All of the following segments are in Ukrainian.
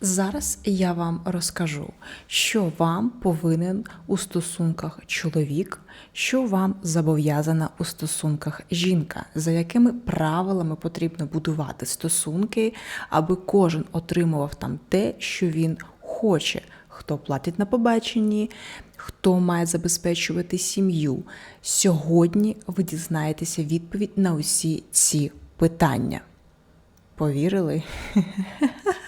Зараз я вам розкажу, що вам повинен у стосунках чоловік, що вам зобов'язана у стосунках жінка, за якими правилами потрібно будувати стосунки, аби кожен отримував там те, що він хоче, хто платить на побаченні, хто має забезпечувати сім'ю. Сьогодні ви дізнаєтеся відповідь на усі ці питання. Повірили?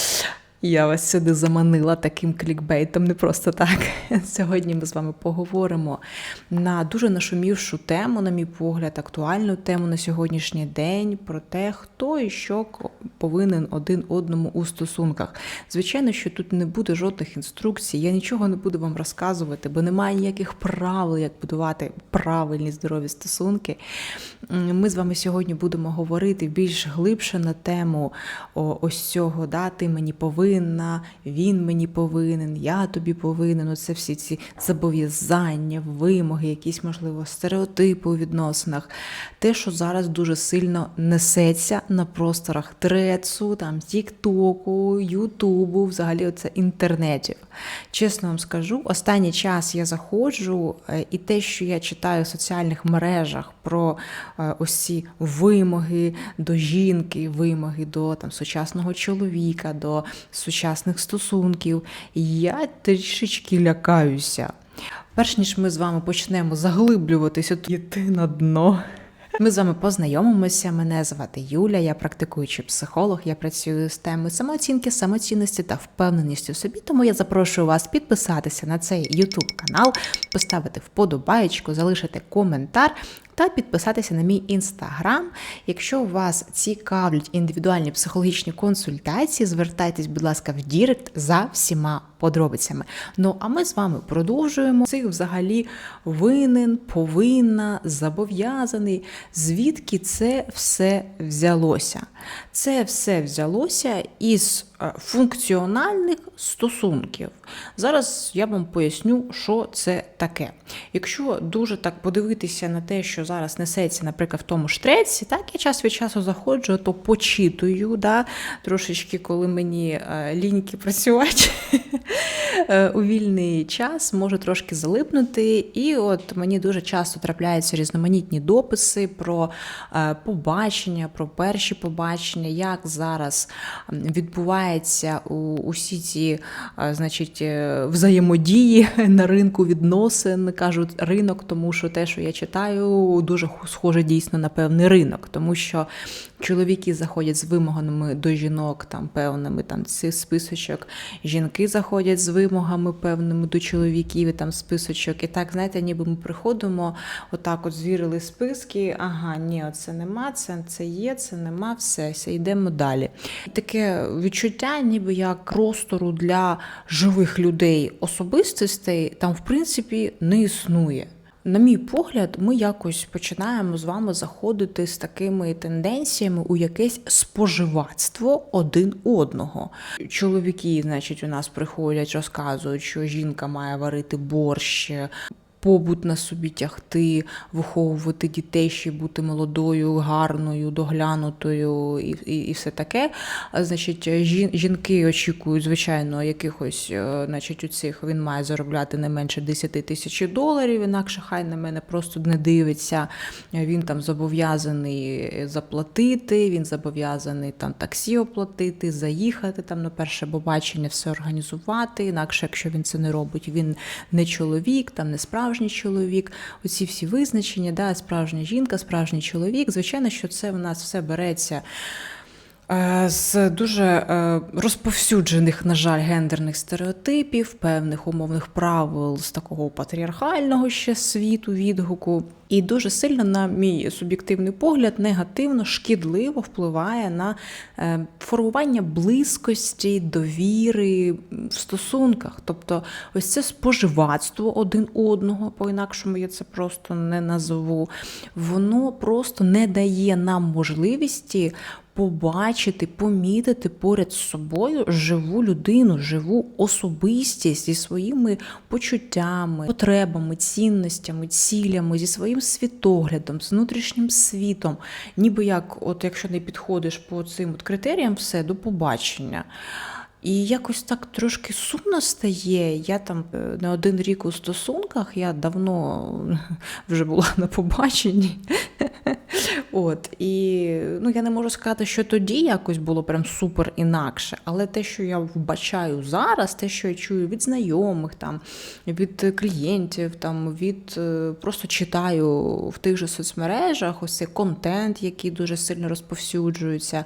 Я вас сюди заманила таким клікбейтом, не просто так. Сьогодні ми з вами поговоримо на дуже нашумівшу тему, на мій погляд, актуальну тему на сьогоднішній день про те, хто і що повинен один одному у стосунках. Звичайно, що тут не буде жодних інструкцій, я нічого не буду вам розказувати, бо немає ніяких правил, як будувати правильні здорові стосунки. Ми з вами сьогодні будемо говорити більш глибше на тему ось цього, да, ти мені повинна, він мені повинен, я тобі повинен. Оце всі ці зобов'язання, вимоги, якісь, можливо, стереотипи у відносинах. Те, що зараз дуже сильно несеться на просторах Трецу, там, Тіктоку, Ютубу, взагалі оце інтернетів. Чесно вам скажу, останній час я заходжу, е, і те, що я читаю в соціальних мережах про е, ось ці вимоги до жінки, вимоги до там, сучасного чоловіка, до сучасних стосунків, я трішечки лякаюся. Перш ніж ми з вами почнемо заглиблюватися, то йти на дно. Ми з вами познайомимося. Мене звати Юля, я практикуючий психолог. Я працюю з теми самооцінки, самоцінності та впевненості в собі. Тому я запрошую вас підписатися на цей YouTube канал, поставити вподобаєчку, залишити коментар. Та підписатися на мій інстаграм. Якщо вас цікавлять індивідуальні психологічні консультації, звертайтесь, будь ласка, в Дірект за всіма подробицями. Ну а ми з вами продовжуємо цих взагалі винен, повинна, зобов'язаний. Звідки це все взялося? Це все взялося із е, функціональних стосунків. Зараз я вам поясню, що це таке. Якщо дуже так подивитися на те, що зараз несеться, наприклад, в тому ж треці, так я час від часу заходжу, то почитую, да, трошечки, коли мені е, ліньки працювати е, у вільний час, можу трошки залипнути. І от мені дуже часто трапляються різноманітні дописи про е, побачення, про перші побачення, як зараз відбуваються усі ці, значить, взаємодії на ринку відносин. Кажуть ринок, тому що те, що я читаю, дуже схоже дійсно на певний ринок, тому що чоловіки заходять з вимогами до жінок, там певними там цих списочок, жінки заходять з вимогами певними до чоловіків, і там списочок. І так, знаєте, ніби ми приходимо, отак от звірили списки. Ага, ні, це нема, це, це є, це нема, все, все, йдемо далі. Таке відчуття, ніби як простору для живих людей, особистостей, там, в принципі, не існує. На мій погляд, ми якось починаємо з вами заходити з такими тенденціями у якесь споживацтво один одного. Чоловіки, значить, у нас приходять, розказують, що жінка має варити борщ. Побут на собі тягти, виховувати дітей, ще бути молодою, гарною, доглянутою і і, і все таке. Значить, жінки очікують, звичайно, якихось, е, значить, у цих він має заробляти не менше 10 тисяч доларів, інакше хай на мене просто не дивиться. Він там зобов'язаний заплатити, він зобов'язаний там таксі оплатити, заїхати там на перше побачення, все організувати. Інакше, якщо він це не робить, він не чоловік, там не справжній справжній чоловік, оці всі визначення, да, справжня жінка, справжній чоловік. Звичайно, що це в нас все береться. З дуже розповсюджених, на жаль, гендерних стереотипів, певних умовних правил з такого патріархального ще світу відгуку, і дуже сильно, на мій суб'єктивний погляд, негативно, шкідливо впливає на е, формування близькості, довіри в стосунках. Тобто, ось це споживацтво один одного, по-інакшому я це просто не назову. Воно просто не дає нам можливості побачити, помітити поряд з собою живу людину, живу особистість зі своїми почуттями, потребами, цінностями, цілями, зі своїм світоглядом, з внутрішнім світом. Ніби як, от якщо не підходиш по цим от критеріям, все до побачення. І якось так трошки сумно стає. Я там не один рік у стосунках, я давно вже була на побаченні. От, і ну, я не можу сказати, що тоді якось було прям супер інакше, але те, що я вбачаю зараз, те, що я чую від знайомих, там, від клієнтів, там, від е, просто читаю в тих же соцмережах, ось цей контент, який дуже сильно розповсюджується.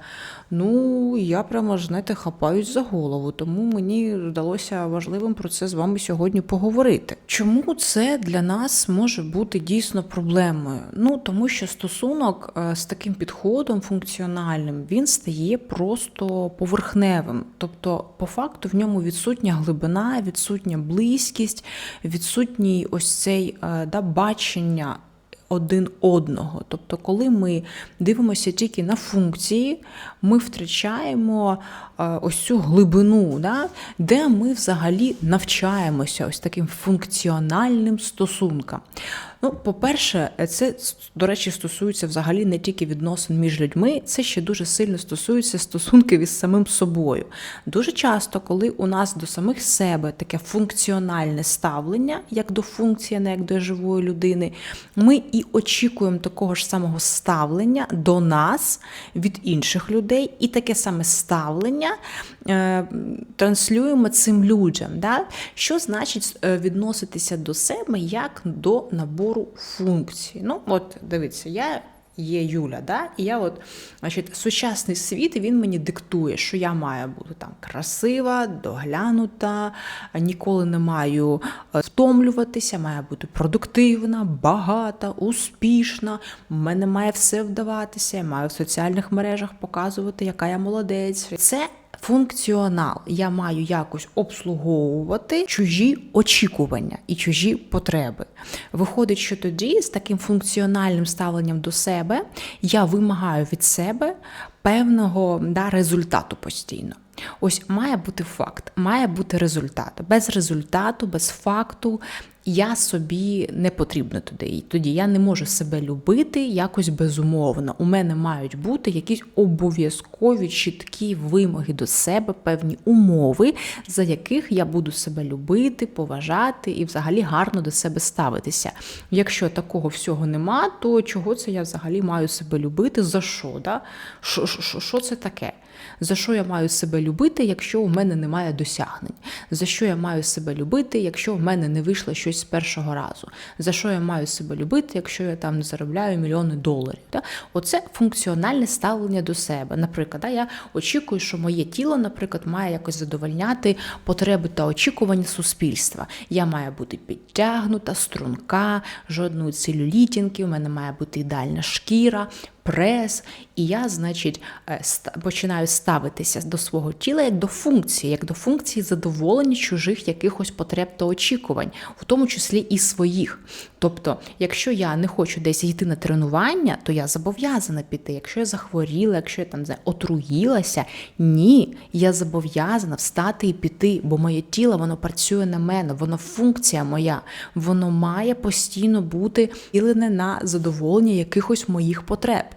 Ну, я прямо знаєте, хапаюсь за голову, тому мені здалося важливим про це з вами сьогодні поговорити. Чому це для нас може бути дійсно проблемою? Ну тому що стосунок е, з таким підходом функціональним він стає просто поверхневим. Тобто, по факту, в ньому відсутня глибина, відсутня близькість, відсутній ось цей е, да, бачення один одного. Тобто, коли ми дивимося тільки на функції, ми втрачаємо е, ось цю глибину, да, де ми взагалі навчаємося ось таким функціональним стосункам. Ну, по-перше, це, до речі, стосується взагалі не тільки відносин між людьми, це ще дуже сильно стосується стосунків із самим собою. Дуже часто, коли у нас до самих себе таке функціональне ставлення, як до функції, не як до живої людини, ми і очікуємо такого ж самого ставлення до нас від інших людей, і таке саме ставлення е, транслюємо цим людям. Да? Що значить е, відноситися до себе як до набору функцій? Ну, от дивіться, я. Є Юля, да? і я от, значить, сучасний світ він мені диктує, що я маю бути там красива, доглянута, ніколи не маю е, втомлюватися, маю бути продуктивна, багата, успішна. мене має все вдаватися, я маю в соціальних мережах показувати, яка я молодець. Це функціонал. Я маю якось обслуговувати чужі очікування і чужі потреби. Виходить, що тоді з таким функціональним ставленням до себе я вимагаю від себе певного да, результату постійно. Ось має бути факт, має бути результат. Без результату, без факту я собі не потрібна туди. Тоді я не можу себе любити якось безумовно. У мене мають бути якісь обов'язкові чіткі вимоги до себе, певні умови, за яких я буду себе любити, поважати і взагалі гарно до себе ставитися. Якщо такого всього нема, то чого це я взагалі маю себе любити? За що? Да? Що це таке? За що я маю себе любити, якщо у мене немає досягнень? За що я маю себе любити, якщо в мене не вийшло щось з першого разу? За що я маю себе любити, якщо я там заробляю мільйони доларів? Да? Оце функціональне ставлення до себе. Наприклад, да, я очікую, що моє тіло, наприклад, має якось задовольняти потреби та очікування суспільства. Я маю бути підтягнута, струнка, жодної целюлітінки, у мене має бути ідеальна шкіра прес, і я, значить, е, починаю ставитися до свого тіла як до функції, як до функції задоволення чужих якихось потреб та очікувань, в тому числі і своїх. Тобто, якщо я не хочу десь йти на тренування, то я зобов'язана піти. Якщо я захворіла, якщо я там не знаю, отруїлася, ні, я зобов'язана встати і піти, бо моє тіло воно працює на мене, воно функція моя, воно має постійно бути ілене на задоволення якихось моїх потреб.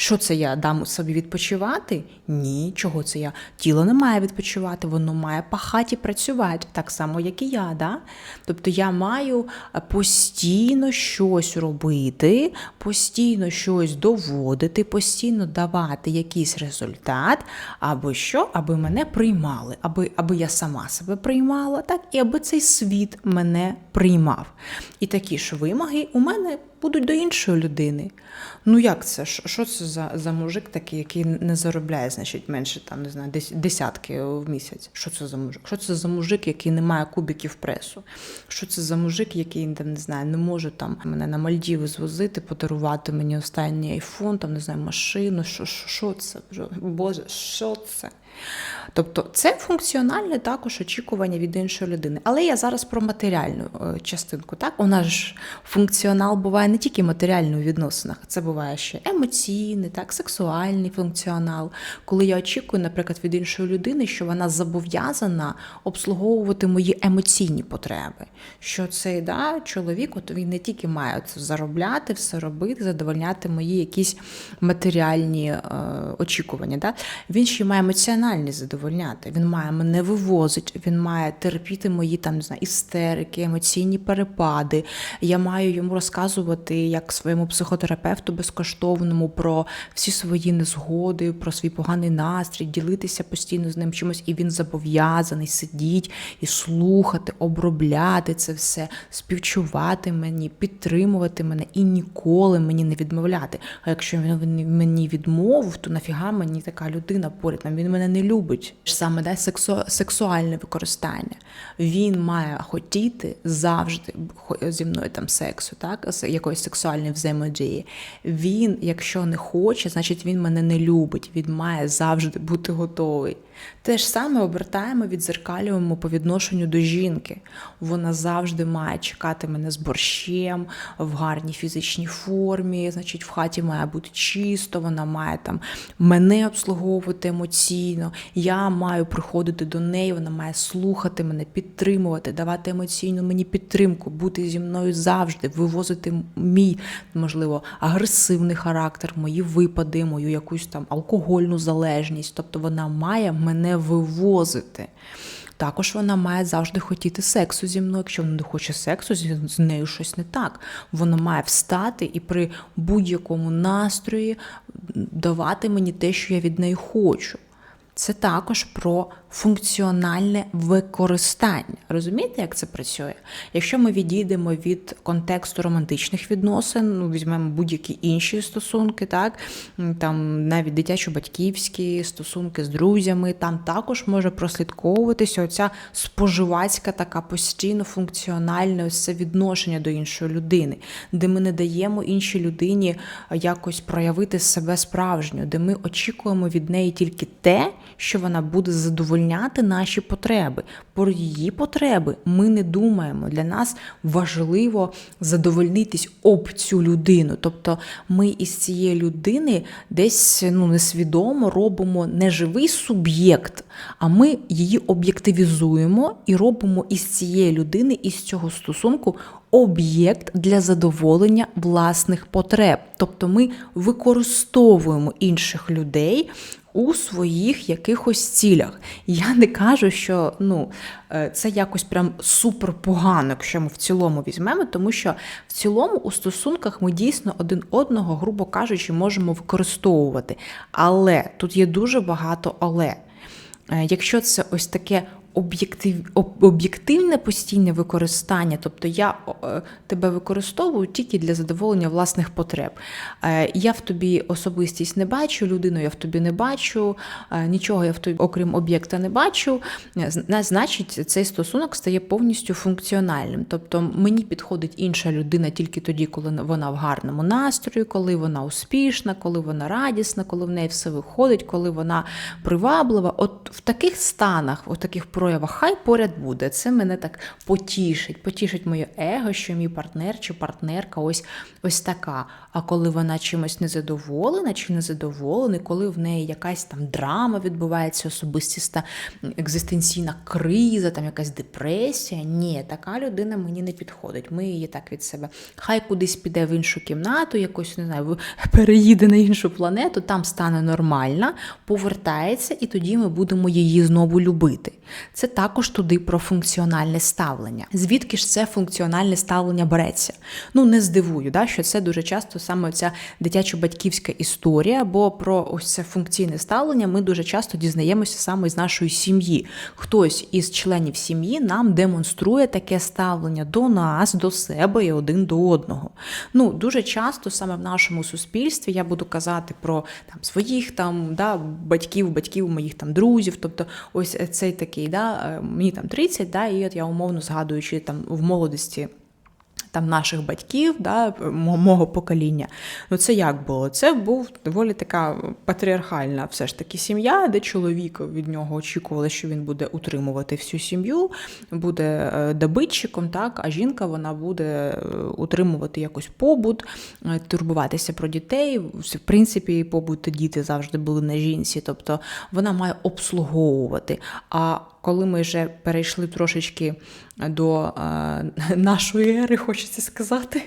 Що це я дам собі відпочивати? Ні, чого це я? Тіло не має відпочивати, воно має пахати працювати, так само, як і я. Да? Тобто я маю е, постійно щось робити, постійно щось доводити, постійно давати якийсь результат, або що, аби мене приймали, аби аби я сама себе приймала, так, і аби цей світ мене приймав. І такі ж вимоги у мене будуть до іншої людини. Ну як це? Що це за за мужик такий, який не заробляє, значить, менше там, не знаю, десятки в місяць? Що це за мужик? Що це за мужик, який не має кубиків пресу? Що це за мужик, який там не знаю, не може там мене на Мальдіви звозити, подарувати мені останній айфон, там не знаю, машину? Що, що, що це? Боже, що це? Тобто це функціональне також очікування від іншої людини. Але я зараз про матеріальну е, частинку. Так, у нас ж функціонал буває не тільки матеріальний у відносинах, це буває ще емоційний, так, сексуальний функціонал. Коли я очікую, наприклад, від іншої людини, що вона зобов'язана обслуговувати мої емоційні потреби. Що цей да, чоловік, от він не тільки має це заробляти, все робити, задовольняти мої якісь матеріальні е, очікування. Да? Він ще має емоціональні задовольняти. Він має мене вивозити, він має терпіти мої там не знаю, істерики, емоційні перепади. Я маю йому розказувати як своєму психотерапевту безкоштовному про всі свої незгоди, про свій поганий настрій, ділитися постійно з ним чимось, і він зобов'язаний сидіти і слухати, обробляти це все, співчувати мені, підтримувати мене і ніколи мені не відмовляти. А якщо він мені відмовив, то нафіга мені така людина поряд, він мене не любить. Саме да, сексу, сексуальне використання. Він має хотіти завжди зі мною там сексу, так, якоїсь сексуальної взаємодії. Він, якщо не хоче, значить він мене не любить. Він має завжди бути готовий. Те ж саме обертаємо, відзеркалюємо по відношенню до жінки. Вона завжди має чекати мене з борщем в гарній фізичній формі. Значить, в хаті має бути чисто, вона має там мене обслуговувати емоційно. Я маю приходити до неї, вона має слухати мене, підтримувати, давати емоційну мені підтримку, бути зі мною завжди, вивозити мій, можливо, агресивний характер, мої випади, мою якусь там алкогольну залежність. Тобто вона має мене вивозити. Також вона має завжди хотіти сексу зі мною. Якщо вона не хоче сексу, з нею щось не так. Вона має встати і при будь-якому настрої давати мені те, що я від неї хочу. Це також про функціональне використання. Розумієте, як це працює? Якщо ми відійдемо від контексту романтичних відносин, ну візьмемо будь-які інші стосунки, так там навіть дитячо-батьківські стосунки з друзями, там також може прослідковуватися оця споживацька така постійно функціональне це відношення до іншої людини, де ми не даємо іншій людині якось проявити себе справжньо, де ми очікуємо від неї тільки те, що вона буде задовольняти задовольняти наші потреби. Про її потреби ми не думаємо. Для нас важливо задовольнитись об цю людину. Тобто ми із цієї людини десь ну, несвідомо робимо не живий суб'єкт, а ми її об'єктивізуємо і робимо із цієї людини, із цього стосунку. Об'єкт для задоволення власних потреб, тобто ми використовуємо інших людей у своїх якихось цілях. Я не кажу, що ну, е, це якось прям супер погано, якщо ми в цілому візьмемо, тому що в цілому у стосунках ми дійсно один одного, грубо кажучи, можемо використовувати. Але тут є дуже багато але. Е, якщо це ось таке об'єктив, об'єктивне постійне використання, тобто я е, тебе використовую тільки для задоволення власних потреб. Е, я в тобі особистість не бачу, людину я в тобі не бачу, е, нічого я в тобі, окрім об'єкта, не бачу. Значить, цей стосунок стає повністю функціональним. Тобто мені підходить інша людина тільки тоді, коли вона в гарному настрої, коли вона успішна, коли вона радісна, коли в неї все виходить, коли вона приваблива. От в таких станах, в таких проявах, хай поряд буде. Це мене так потішить, потішить моє его, що мій партнер чи партнерка ось ось така. А коли вона чимось незадоволена чи незадоволений, коли в неї якась там драма відбувається, особистіста екзистенційна криза, там якась депресія. Ні, така людина мені не підходить. Ми її так від себе. Хай кудись піде в іншу кімнату, якось не знаю, переїде на іншу планету, там стане нормальна, повертається, і тоді ми будемо її знову любити. Це також туди про функціональне ставлення. Звідки ж це функціональне ставлення береться? Ну не здивую, да, що це дуже часто саме ця дитячо-батьківська історія, бо про ось це функційне ставлення ми дуже часто дізнаємося саме з нашої сім'ї. Хтось із членів сім'ї нам демонструє таке ставлення до нас, до себе і один до одного. Ну дуже часто саме в нашому суспільстві я буду казати про там своїх там да, батьків, батьків моїх там друзів, тобто ось цей такий, да, е, мені там 30, да, і от я умовно згадуючи там в молодості. там наших батьків, да, мого покоління. Ну це як було? Це був доволі така патріархальна все ж таки сім'я, де чоловік від нього очікували, що він буде утримувати всю сім'ю, буде е, добитчиком, так, а жінка вона буде е, утримувати якось побут, турбуватися про дітей. В принципі, побут діти завжди були на жінці, тобто вона має обслуговувати. А коли ми вже перейшли трошечки до е, нашої ери, хочеться сказати,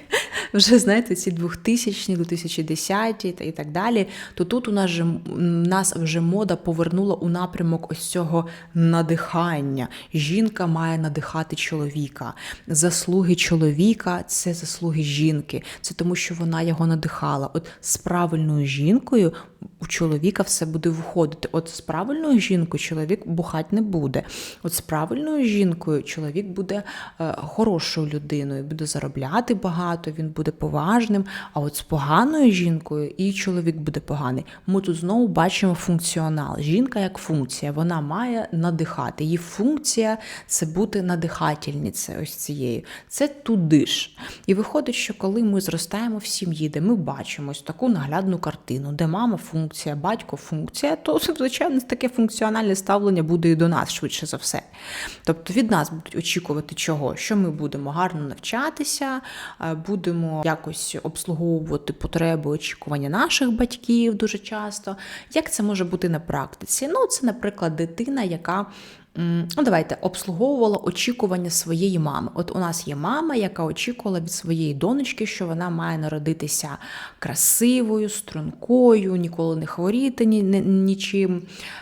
вже знаєте, ці 2000-ні, 2010 ті і так далі, то тут у нас же нас вже мода повернула у напрямок ось цього надихання. Жінка має надихати чоловіка. Заслуги чоловіка це заслуги жінки. Це тому, що вона його надихала. От з правильною жінкою у чоловіка все буде виходити. От з правильною жінкою чоловік бухать не буде. От з правильною жінкою чоловік буде е, хорошою людиною, буде заробляти багато, він буде поважним. А от з поганою жінкою і чоловік буде поганий. Ми тут знову бачимо функціонал. Жінка як функція, вона має надихати. Її функція це бути надихательницею ось цією. Це туди ж. І виходить, що коли ми зростаємо в сім'ї, де ми бачимо ось таку наглядну картину, де мама функція, батько функція, то звичайно таке функціональне ставлення буде і до нас швидше за все. Тобто від нас будуть очікувати чого? Що ми будемо гарно навчатися, е, якось обслуговувати потреби очікування наших батьків дуже часто. Як це може бути на практиці? Ну, це, наприклад, дитина, яка ну, давайте обслуговувала очікування своєї мами. От у нас є мама, яка очікувала від своєї донечки, що вона має народитися красивою, стрункою, ніколи не хворіти ні, нічим,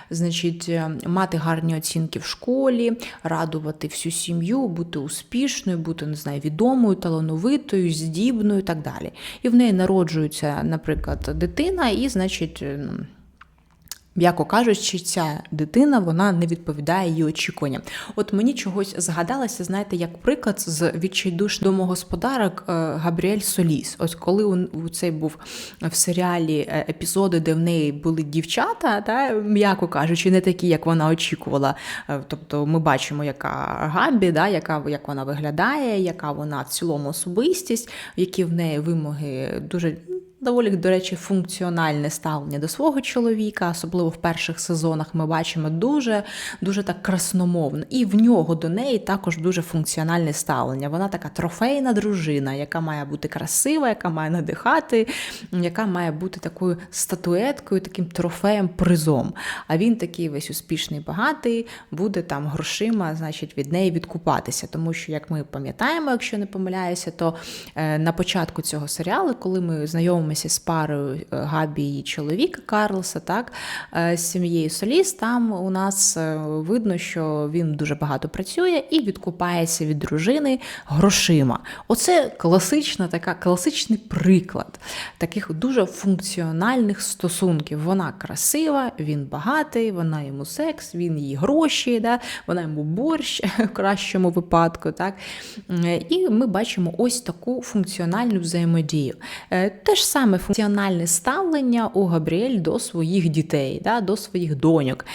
значить, е, мати гарні оцінки в школі, радувати всю сім'ю, бути успішною, бути не знаю, відомою, талановитою, здібною і так далі. І в неї народжується, наприклад, дитина, і, значить, М'яко кажучи, ця дитина вона не відповідає її очікуванням. От мені чогось згадалося, знаєте, як приклад з відчайдуш домогосподарок е, Габріель Соліс. Ось коли у цей був в серіалі е, епізоди, де в неї були дівчата, та м'яко кажучи, не такі, як вона очікувала. Е, тобто ми бачимо, яка Габі, да, яка як вона виглядає, яка вона в цілому особистість, які в неї вимоги дуже Доволі, до речі, функціональне ставлення до свого чоловіка, особливо в перших сезонах, ми бачимо дуже дуже так красномовно. І в нього до неї також дуже функціональне ставлення. Вона така трофейна дружина, яка має бути красива, яка має надихати, яка має бути такою статуеткою, таким трофеєм, призом. А він такий весь успішний, багатий, буде там грошима, значить, від неї відкупатися. Тому що, як ми пам'ятаємо, якщо не помиляюся, то е, на початку цього серіалу, коли ми знайомимо знайомимося з парою е, Габі і чоловіка Карлоса, так, е, з сім'єю Соліс, там у нас е, видно, що він дуже багато працює і відкупається від дружини грошима. Оце класична така, класичний приклад таких дуже функціональних стосунків. Вона красива, він багатий, вона йому секс, він їй гроші, да, вона йому борщ в кращому випадку. Так. І ми бачимо ось таку функціональну взаємодію. Те ж саме саме функціональне ставлення у Габріель до своїх дітей, да, до своїх доньок,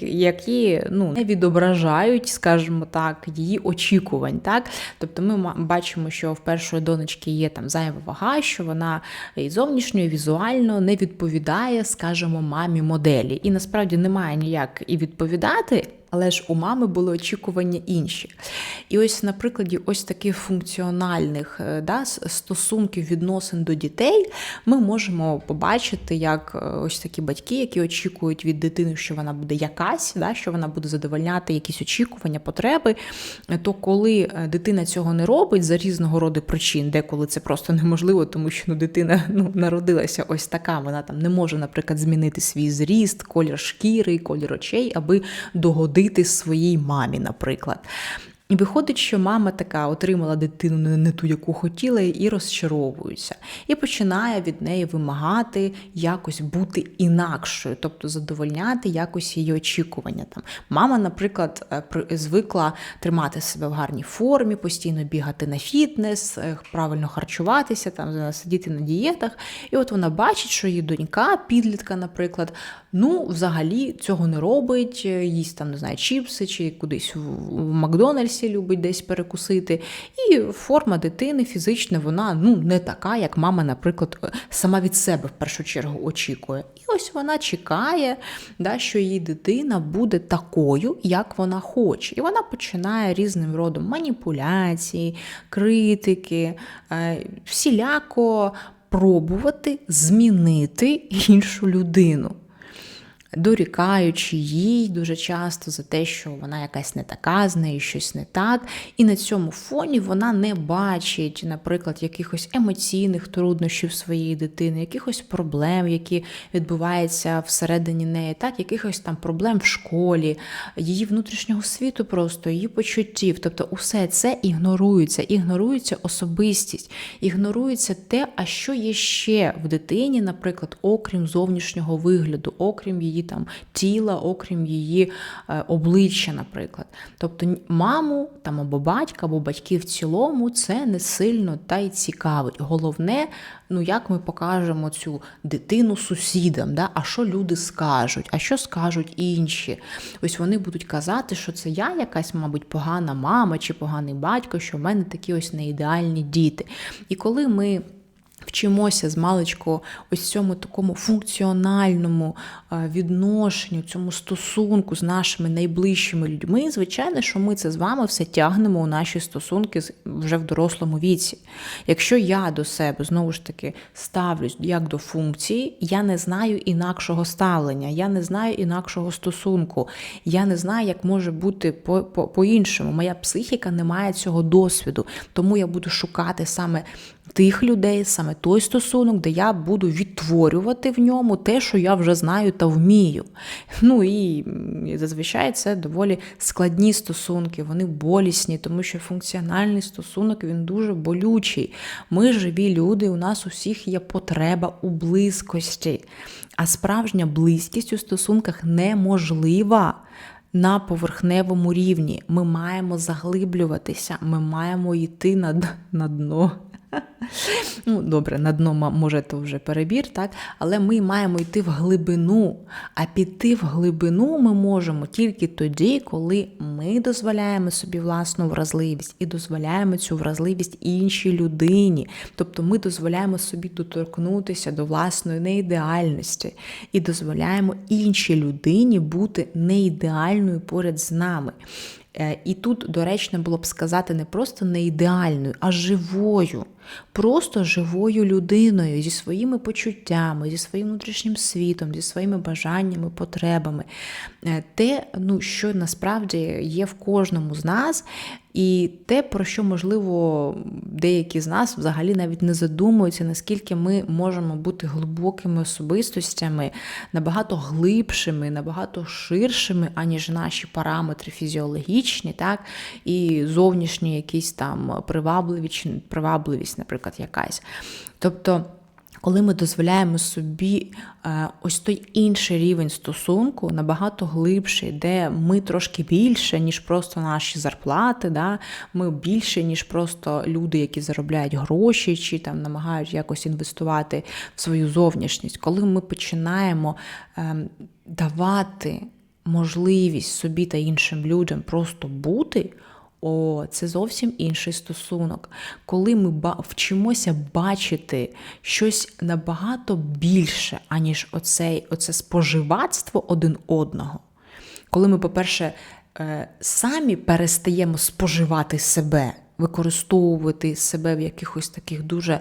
які ну, не відображають, скажімо так, її очікувань. Так? Тобто ми бачимо, що в першої донечки є там зайва вага, що вона і зовнішньо, і візуально не відповідає, скажімо, мамі моделі. І насправді немає ніяк і відповідати але ж у мами були очікування інші. І ось на прикладі ось таких функціональних е, да, стосунків відносин до дітей ми можемо побачити, як е, ось такі батьки, які очікують від дитини, що вона буде якась, да, що вона буде задовольняти якісь очікування, потреби. То коли е, дитина цього не робить за різного роду причин, деколи це просто неможливо, тому що ну, дитина ну, народилася ось така, вона там не може, наприклад, змінити свій зріст, колір шкіри, колір очей, аби догодити робити своїй мамі, наприклад. І виходить, що мама така отримала дитину не ту, яку хотіла, і розчаровується, і починає від неї вимагати якось бути інакшою, тобто задовольняти якось її очікування. Там Мама, наприклад, е, звикла тримати себе в гарній формі, постійно бігати на фітнес, е, правильно харчуватися, там сидіти на дієтах. І от вона бачить, що її донька, підлітка, наприклад, ну, взагалі цього не робить, їсть там, не знаю, чіпси чи кудись в Макдональдс процесі любить десь перекусити. І форма дитини фізична, вона ну не така, як мама, наприклад, сама від себе в першу чергу очікує. І ось вона чекає, да, що її дитина буде такою, як вона хоче. І вона починає різним родом маніпуляції, критики, е, всіляко пробувати змінити іншу людину дорікаючи їй дуже часто за те, що вона якась не така, з нею щось не так. І на цьому фоні вона не бачить, наприклад, якихось емоційних труднощів своєї дитини, якихось проблем, які відбуваються всередині неї, так, якихось там проблем в школі, її внутрішнього світу, просто її почуттів. Тобто, усе це ігнорується, ігнорується особистість, ігнорується те, а що є ще в дитині, наприклад, окрім зовнішнього вигляду, окрім її там тіла, окрім її е, обличчя, наприклад. Тобто маму там або батька, або батьків в цілому це не сильно та й цікавить. Головне, ну як ми покажемо цю дитину сусідам, да? а що люди скажуть, а що скажуть інші. Ось вони будуть казати, що це я якась, мабуть, погана мама чи поганий батько, що в мене такі ось неідеальні діти. І коли ми вчимося з маличку ось цьому такому функціональному відношенню, цьому стосунку з нашими найближчими людьми, звичайно, що ми це з вами все тягнемо у наші стосунки вже в дорослому віці. Якщо я до себе знову ж таки ставлюсь як до функції, я не знаю інакшого ставлення, я не знаю інакшого стосунку, я не знаю, як може бути по-іншому. Моя психіка не має цього досвіду, тому я буду шукати саме тих людей, саме той стосунок, де я буду відтворювати в ньому те, що я вже знаю та вмію. Ну і зазвичай це доволі складні стосунки, вони болісні, тому що функціональний стосунок він дуже болючий. Ми живі люди, у нас усіх є потреба у близькості. А справжня близькість у стосунках неможлива. На поверхневому рівні ми маємо заглиблюватися, ми маємо йти на, на дно. Ну, Добре, на дно може то вже перебір, так? але ми маємо йти в глибину. А піти в глибину ми можемо тільки тоді, коли ми дозволяємо собі власну вразливість і дозволяємо цю вразливість іншій людині. Тобто ми дозволяємо собі доторкнутися до власної неідеальності і дозволяємо іншій людині бути неідеальною поряд з нами. Е, і тут доречно було б сказати не просто не ідеальною, а живою, просто живою людиною зі своїми почуттями, зі своїм внутрішнім світом, зі своїми бажаннями, потребами. Е, те, ну, що насправді є в кожному з нас, і те, про що, можливо, деякі з нас взагалі навіть не задумуються, наскільки ми можемо бути глибокими особистостями, набагато глибшими, набагато ширшими, аніж наші параметри фізіологічні, так, і зовнішні якісь там привабливість, привабливість, наприклад, якась. Тобто. Коли ми дозволяємо собі е, ось той інший рівень стосунку, набагато глибший, де ми трошки більше, ніж просто наші зарплати, да? ми більше, ніж просто люди, які заробляють гроші, чи там намагають якось інвестувати в свою зовнішність, коли ми починаємо ем, давати можливість собі та іншим людям просто бути. О, це зовсім інший стосунок. Коли ми вчимося бачити щось набагато більше, аніж оцей, оце споживацтво один одного. Коли ми, по-перше, е, самі перестаємо споживати себе використовувати себе в якихось таких дуже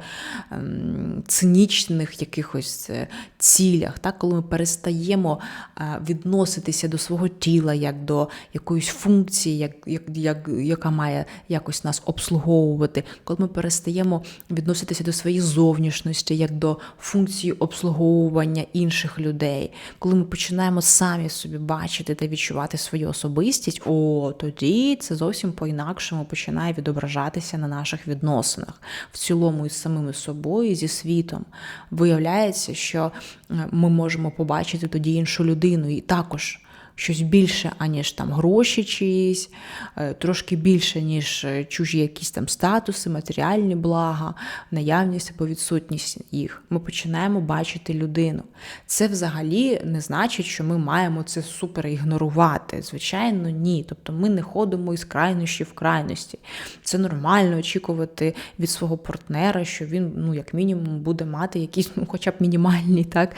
ем, цинічних якихось е, цілях, так? коли ми перестаємо е, відноситися до свого тіла як до якоїсь функції, як, як, як, яка має якось нас обслуговувати, коли ми перестаємо відноситися до своєї зовнішності, як до функції обслуговування інших людей, коли ми починаємо самі собі бачити та відчувати свою особистість, о, тоді це зовсім по-інакшому починає відображатися відображатися на наших відносинах в цілому із самими собою, і зі світом. Виявляється, що е, ми можемо побачити тоді іншу людину і також. Щось більше, аніж там гроші чиїсь, е, трошки більше, ніж е, чужі якісь там статуси, матеріальні блага, наявність або відсутність їх. Ми починаємо бачити людину. Це взагалі не значить, що ми маємо це супер ігнорувати. Звичайно, ні. Тобто ми не ходимо із крайнощі в крайності. Це нормально очікувати від свого партнера, що він, ну, як мінімум, буде мати якісь, ну, хоча б мінімальні, так,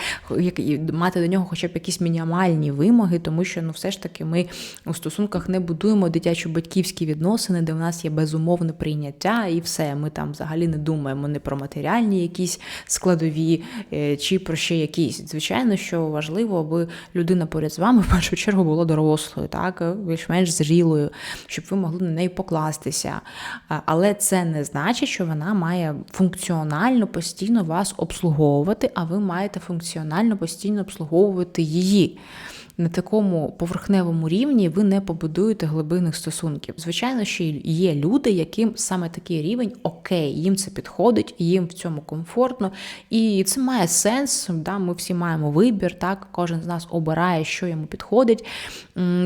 мати до нього хоча б якісь мінімальні вимоги, тому що ну, все ж таки ми у стосунках не будуємо дитячо-батьківські відносини, де в нас є безумовне прийняття, і все. Ми там взагалі не думаємо не про матеріальні якісь складові е, чи про ще якісь. Звичайно, що важливо, аби людина поряд з вами в першу чергу була дорослою, так, більш-менш зрілою, щоб ви могли на неї покластися. Але це не значить, що вона має функціонально постійно вас обслуговувати, а ви маєте функціонально постійно обслуговувати її на такому поверхневому рівні ви не побудуєте глибинних стосунків. Звичайно, що є люди, яким саме такий рівень окей, їм це підходить, їм в цьому комфортно, і це має сенс. Да? Ми всі маємо вибір, так кожен з нас обирає, що йому підходить.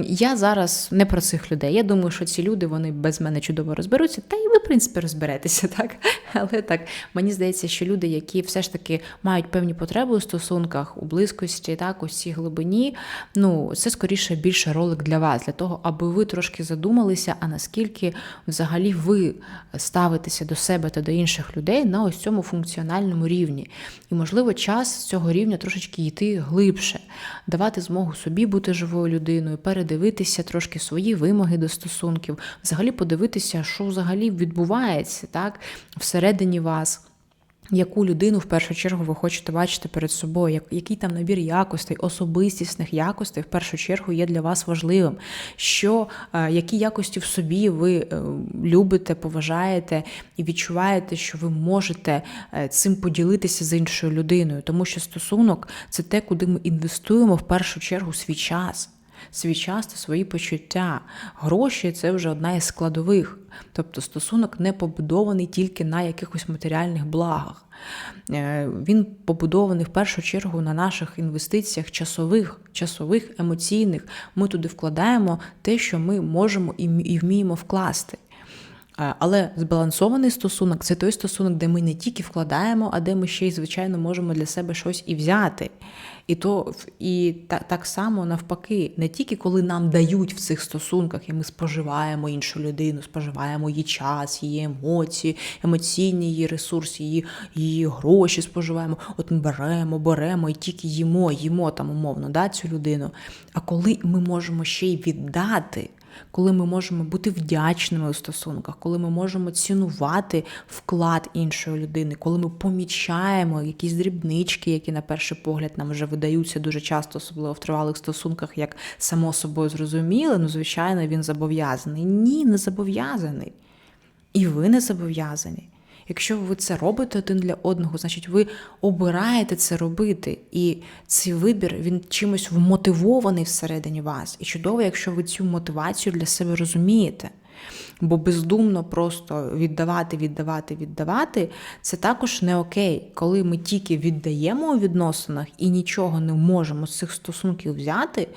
Я зараз не про цих людей. Я думаю, що ці люди вони без мене чудово розберуться, та і ви, в принципі, розберетеся, так. Але так мені здається, що люди, які все ж таки мають певні потреби у стосунках, у близькості, так, у цій глибині ну це скоріше більше ролик для вас, для того, аби ви трошки задумалися, а наскільки взагалі ви ставитеся до себе та до інших людей на ось цьому функціональному рівні. І, можливо, час з цього рівня трошечки йти глибше, давати змогу собі бути живою людиною, передивитися трошки свої вимоги до стосунків, взагалі подивитися, що взагалі відбувається так всередині вас. Яку людину в першу чергу ви хочете бачити перед собою, який там набір якостей, особистісних якостей в першу чергу є для вас важливим, що е, які якості в собі ви е, любите, поважаєте і відчуваєте, що ви можете е, цим поділитися з іншою людиною, тому що стосунок це те, куди ми інвестуємо в першу чергу свій час свій час та свої почуття. Гроші це вже одна із складових. Тобто стосунок не побудований тільки на якихось матеріальних благах. Е, він побудований в першу чергу на наших інвестиціях часових, часових, емоційних. Ми туди вкладаємо те, що ми можемо і вміємо вкласти. Е, але збалансований стосунок це той стосунок, де ми не тільки вкладаємо, а де ми ще й, звичайно, можемо для себе щось і взяти. І то і так, так само навпаки, не тільки коли нам дають в цих стосунках, і ми споживаємо іншу людину, споживаємо її час, її емоції, емоційні її ресурси, її її гроші споживаємо. От ми беремо, беремо і тільки їмо, їмо там умовно да, цю людину. А коли ми можемо ще й віддати коли ми можемо бути вдячними у стосунках, коли ми можемо цінувати вклад іншої людини, коли ми помічаємо якісь дрібнички, які на перший погляд нам вже видаються дуже часто, особливо в тривалих стосунках, як само собою зрозуміли, ну звичайно, він зобов'язаний. Ні, не зобов'язаний. І ви не зобов'язані. Якщо ви це робите один для одного, значить ви обираєте це робити. І цей вибір він чимось вмотивований всередині вас. І чудово, якщо ви цю мотивацію для себе розумієте. Бо бездумно просто віддавати, віддавати, віддавати це також не окей, коли ми тільки віддаємо у відносинах і нічого не можемо з цих стосунків взяти.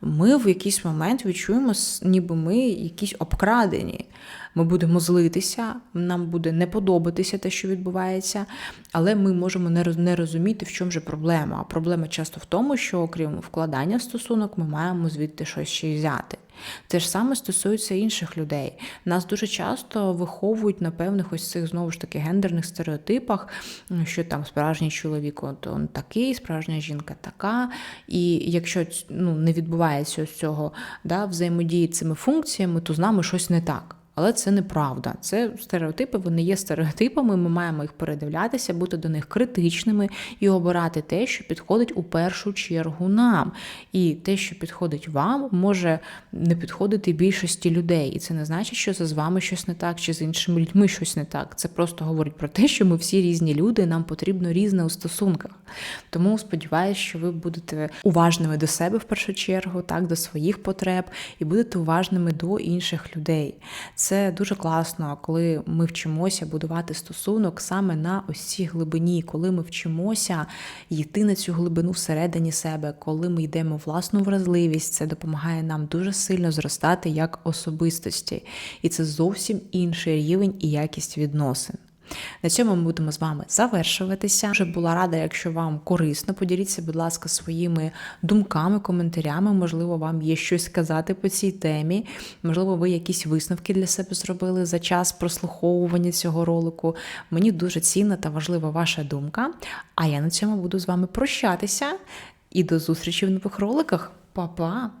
Ми в якийсь момент відчуємо, ніби ми якісь обкрадені ми будемо злитися, нам буде не подобатися те, що відбувається, але ми можемо не розуміти, в чому же проблема. А проблема часто в тому, що окрім вкладання в стосунок, ми маємо звідти щось ще й взяти. Те ж саме стосується інших людей. Нас дуже часто виховують на певних ось цих знову ж таки гендерних стереотипах, що там справжній чоловік от он такий, справжня жінка така. І якщо ну, не відбувається ось цього да, взаємодії цими функціями, то з нами щось не так. Але це неправда. Це стереотипи, вони є стереотипами. Ми маємо їх передивлятися, бути до них критичними і обирати те, що підходить у першу чергу нам. І те, що підходить вам, може не підходити більшості людей. І це не значить, що це з вами щось не так, чи з іншими людьми щось не так. Це просто говорить про те, що ми всі різні люди, нам потрібно різне у стосунках. Тому сподіваюся, що ви будете уважними до себе в першу чергу, так, до своїх потреб, і будете уважними до інших людей. Це дуже класно, коли ми вчимося будувати стосунок саме на ось цій глибині, коли ми вчимося йти на цю глибину всередині себе, коли ми йдемо власну вразливість, це допомагає нам дуже сильно зростати як особистості, і це зовсім інший рівень і якість відносин. На цьому ми будемо з вами завершуватися. Вже була рада, якщо вам корисно. Поділіться, будь ласка, своїми думками, коментарями. Можливо, вам є щось сказати по цій темі. Можливо, ви якісь висновки для себе зробили за час прослуховування цього ролику. Мені дуже цінна та важлива ваша думка. А я на цьому буду з вами прощатися і до зустрічі в нових роликах. Па-па!